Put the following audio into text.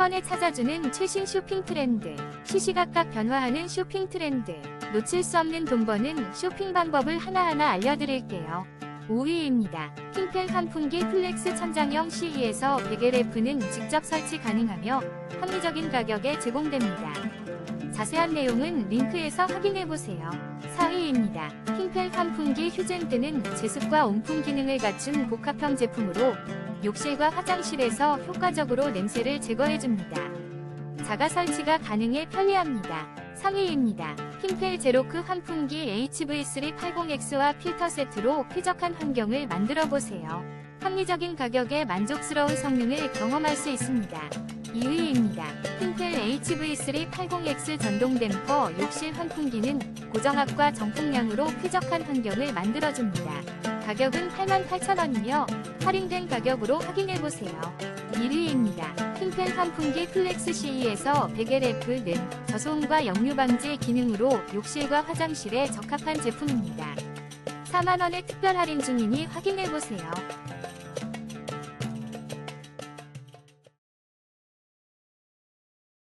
번에 찾아주는 최신 쇼핑 트렌드. 시시각각 변화하는 쇼핑 트렌드. 놓칠 수 없는 돈 버는 쇼핑 방법을 하나하나 알려드릴게요. 5위입니다. 킹펠 환풍기 플렉스 천장형 CE에서 베겔F는 직접 설치 가능하며 합리적인 가격에 제공됩니다. 자세한 내용은 링크에서 확인해보세요. 4위입니다. 킹펠 환풍기 휴젠드는 제습과 온풍 기능을 갖춘 복합형 제품으로 욕실과 화장실에서 효과적으로 냄새를 제거해줍니다. 자가 설치가 가능해 편리합니다. 3위입니다. 킹펠 제로크 환풍기 HV380X와 필터 세트로 쾌적한 환경을 만들어 보세요. 합리적인 가격에 만족스러운 성능을 경험할 수 있습니다. 2위입니다. 킹펠 HV380X 전동 댐퍼 욕실 환풍기는 고정압과 정풍량으로 쾌적한 환경을 만들어줍니다. 가격은 88,000원이며 할인된 가격으로 확인해보세요. 1위입니다. 킹펠 환풍기 플렉스 CE에서 베겔F는 저소음과 역류 방지 기능으로 욕실과 화장실에 적합한 제품입니다. 4만원의 특별 할인 중이니 확인해보세요.